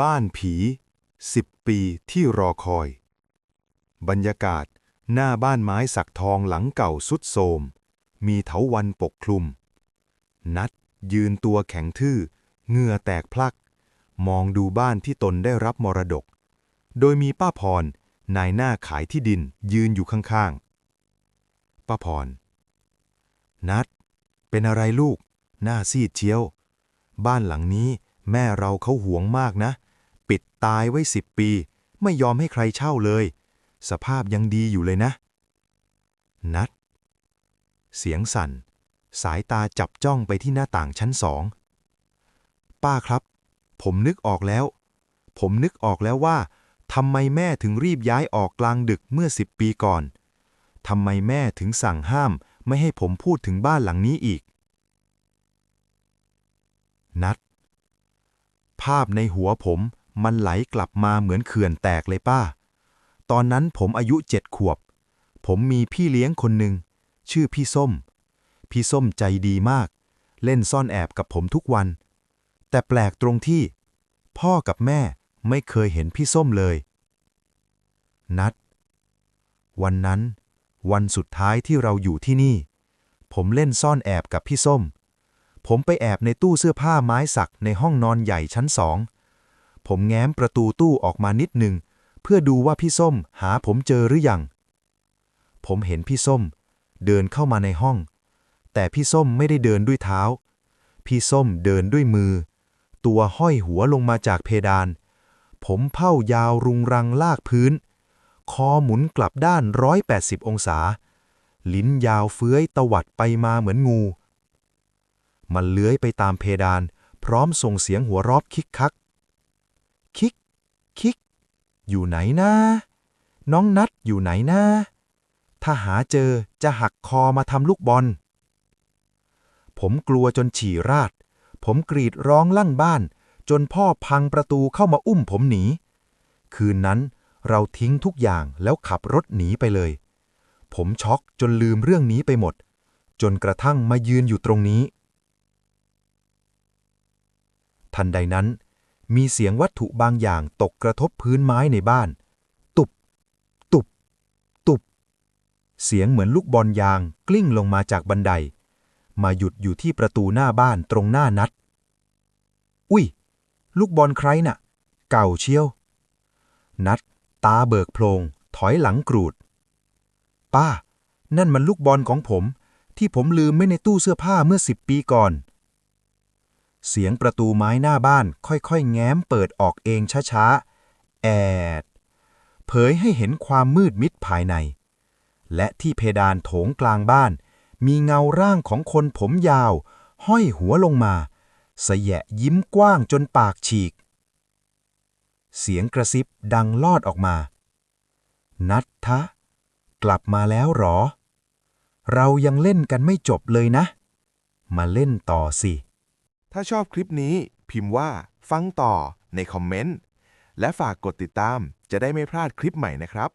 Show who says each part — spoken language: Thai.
Speaker 1: บ้านผีสิบปีที่รอคอย บรรยากาศหน้าบ้านไม้สักทองหลังเก่าสุดโทรมมีเถาวันปกคลุม นัดยืนตัวแข็งทื่อเหงื่อแตกพลัก มองดูบ้านที่ตนได้รับมรดก โดยมีป้าพร นายหน้าขายที่ดินยืนอยู่ข้างๆ ป้าพร นัด เป็นอะไรลูก หน้าซีดเชียว บ้านหลังนี้ แม่เราเขาหวงมากนะ ปิดตายไว้สิบปี ไม่ยอมให้ใครเช่าเลย สภาพยังดีอยู่เลยนะ นัด เสียงสั่น สายตาจับจ้องไปที่หน้าต่างชั้นสอง ป้าครับ ผมนึกออกแล้ว ผมนึกออกแล้วว่าทำไมแม่ถึงรีบย้ายออกกลางดึกเมื่อสิบปีก่อน ทำไมแม่ถึงสั่งห้ามไม่ให้ผมพูดถึงบ้านหลังนี้อีก นัด ภาพในหัวผมมันไหลกลับมาเหมือนเขื่อนแตกเลยป้า ตอนนั้นผมอายุเจ็ดขวบ ผมมีพี่เลี้ยงคนหนึ่ง ชื่อพี่ส้ม พี่ส้มใจดีมาก เล่นซ่อนแอบกับผมทุกวัน แต่แปลกตรงที่ พ่อกับแม่ไม่เคยเห็นพี่ส้มเลย นัด วันนั้น วันสุดท้ายที่เราอยู่ที่นี่ ผมเล่นซ่อนแอบกับพี่ส้ม ผมไปแอบในตู้เสื้อผ้าไม้สักในห้องนอนใหญ่ชั้นสอง ผมแง้มประตูตู้ออกมานิดหนึ่ง เพื่อดูว่าพี่ส้มหาผมเจอหรือยัง ผมเห็นพี่ส้ม เดินเข้ามาในห้อง แต่พี่ส้มไม่ได้เดินด้วยเท้า พี่ส้มเดินด้วยมือ ตัวห้อยหัวลงมาจากเพดาน ผมเผ้ายาวรุงรังลากพื้น คอหมุนกลับด้าน 180 องศา ลิ้นยาวเฟื้อยตวัดไปมาเหมือนงู มันเลื้อยไปตามเพดาน พร้อมส่งเสียงหัวรอบคิกคัก คิก คิก อยู่ไหนนะ น้องนัดอยู่ไหนนะ ถ้าหาเจอจะหักคอมาทำลูกบอล ผมกลัวจนฉี่ราด ผมกรีดร้องลั่นบ้าน จนพ่อพังประตูเข้ามาอุ้มผมหนี คืนนั้นเราทิ้งทุกอย่างแล้วขับรถหนีไปเลย ผมช็อกจนลืมเรื่องนี้ไปหมด จนกระทั่งมายืนอยู่ตรงนี้ ทันใดนั้น มีเสียงวัตถุบางอย่างตกกระทบพื้นไม้ในบ้าน ตุบ ตุบ ตุบ เสียงเหมือนลูกบอลยางกลิ้งลงมาจากบันได มาหยุดอยู่ที่ประตูหน้าบ้านตรงหน้านัด อุ้ย ลูกบอลใครน่ะ เก่าเชียว นัด ตาเบิกโพลง ถอยหลังกรูด ป้า นั่นมันลูกบอลของผม ที่ผมลืมไว้ในตู้เสื้อผ้าเมื่อสิบปีก่อน เสียงประตูไม้หน้าบ้านค่อยๆ แง้มเปิดออกเองช้าๆ แอด เผยให้เห็นความมืดมิดภายใน และที่เพดานโถงกลางบ้าน มีเงาร่างของคนผมยาว ห้อยหัวลงมาสะแยะยิ้มกว้างจนปากฉีก เสียงกระซิบดังลอดออกมา นัททะ กลับมาแล้วหรอ เรายังเล่นกันไม่จบเลยนะ มาเล่นต่อสิ
Speaker 2: ถ้าชอบคลิปนี้พิมพ์ว่า ฟังต่อในคอมเมนต์ และฝากกดติดตามจะได้ไม่พลาดคลิปใหม่นะครับ